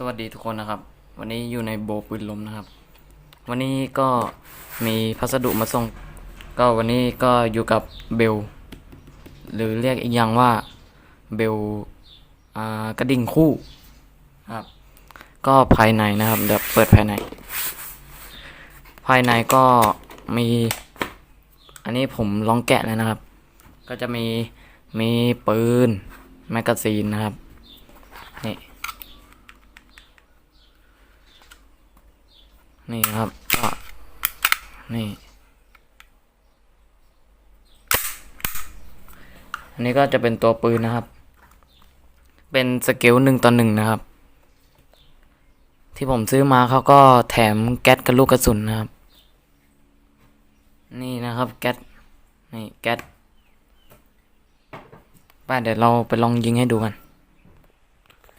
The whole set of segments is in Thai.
สวัสดีทุกคนนะครับ วันนี้อยู่ในโบปืนลมนะครับ วันนี้ก็มีพัสดุมาส่ง ก็วันนี้ก็อยู่กับเบล หรือเรียกอีกอย่างว่าเบลกระดิ่งคู่ครับ ก็ภายในนะครับเดี๋ยวเปิดภายใน ภายในก็มี อันนี้ผมลองแกะเลยนะครับ ก็จะมีมีปืนแมกกาซีนนะครับนี่ นี่ครับก็นี่อันนี้ก็จะเป็นตัวปืนนะครับ เป็นสเกลหนึ่งต่อหนึ่งนะครับ ที่ผมซื้อมาเขาก็แถมแก๊สกับลูกกระสุนนะครับ นี่นะครับแก๊สนี่แก๊สป้าเดี๋ยวเราไปลองยิงให้ดูกัน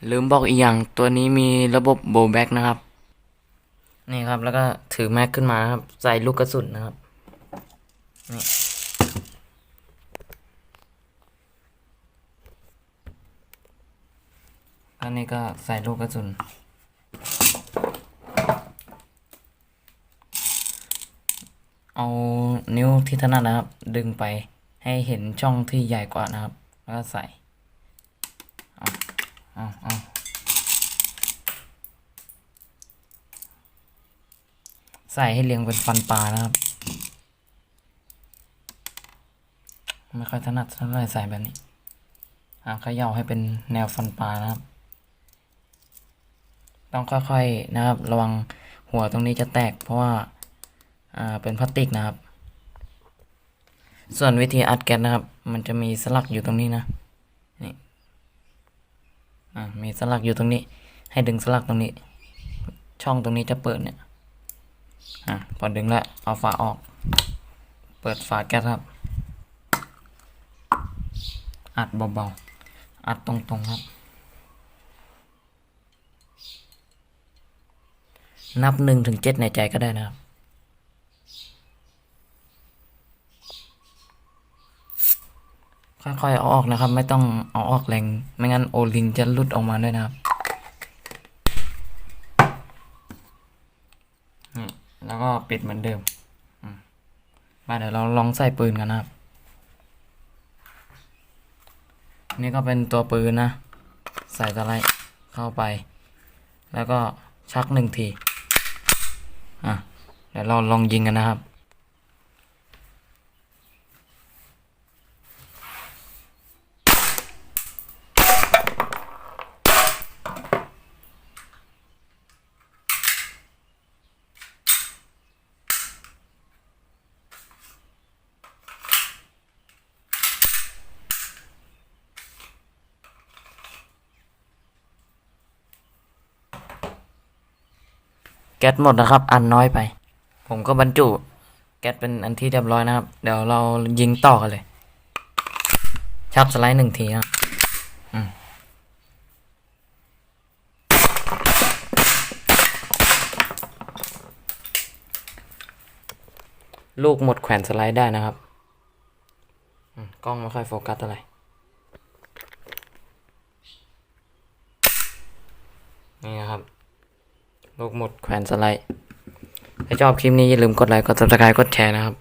ลืมบอกอีกอย่างตัวนี้มีระบบโบแบ็กนะครับ นี่ครับ แล้วก็ถือแม็กขึ้นมาครับ ใส่ลูกกระสุนนะครับ นี่ อันนี้ก็ใส่ลูกกระสุน เอานิ้วที่ถนัดนะครับ ดึงไปให้เห็นช่องที่ใหญ่กว่านะครับ แล้วก็ใส่ เอาเอาเอา ใส่ให้เรียงเป็นฟันปลานะครับ ไม่ค่อยถนัดเท่าไหร่ใส่แบบนี้อ่าเขย่าให้เป็นแนวฟันปลานะครับ ต้องค่อยๆนะครับ ระวังหัวตรงนี้จะแตก เพราะว่าอ่าเป็นพลาสติกนะครับ ส่วนวิธีอัดแก๊สนะครับ มันจะมีสลักอยู่ตรงนี้นะนี่อ่ามีสลักอยู่ตรงนี้ ให้ดึงสลักตรงนี้ ช่องตรงนี้จะเปิดเนี่ย อ่าพอดึงแล้วเอาฝาออก เปิดฝาแก๊สครับ อัดเบาๆ อัดตรงๆครับ นับหนึ่งถึงเจ็ดในใจก็ได้นะครับค่อยๆเอาออกนะครับ ไม่ต้องเอาออกแรง ไม่งั้นโอลิงจะหลุดออกมาด้วยนะครับนี่ แล้วก็ปิดเหมือนเดิมมมาเดี๋ยวเราลองใส่ปืนกันนะครับ นี่ก็เป็นตัวปืนนะ ใส่สไลด์เข้าไป แล้วก็ชักหนึ่งที อะ เดี๋ยวเราลองยิงกันนะครับ แก๊สหมดนะครับ อันน้อยไป ผมก็บรรจุ แก๊สเป็นอันที่เรียบร้อยนะครับ เดี๋ยวเรายิงต่อกันเลย ชักสไลด์หนึ่งทีนะลูกหมดแขวนสไลด์ได้นะครับ กล้องไม่ค่อยโฟกัสเท่าไร นี่นะครับ ลูกหมดแขวนสไลด์ ถ้าชอบคลิปนี้อย่าลืมกดไลค์ กด subscribe กดแชร์นะครับ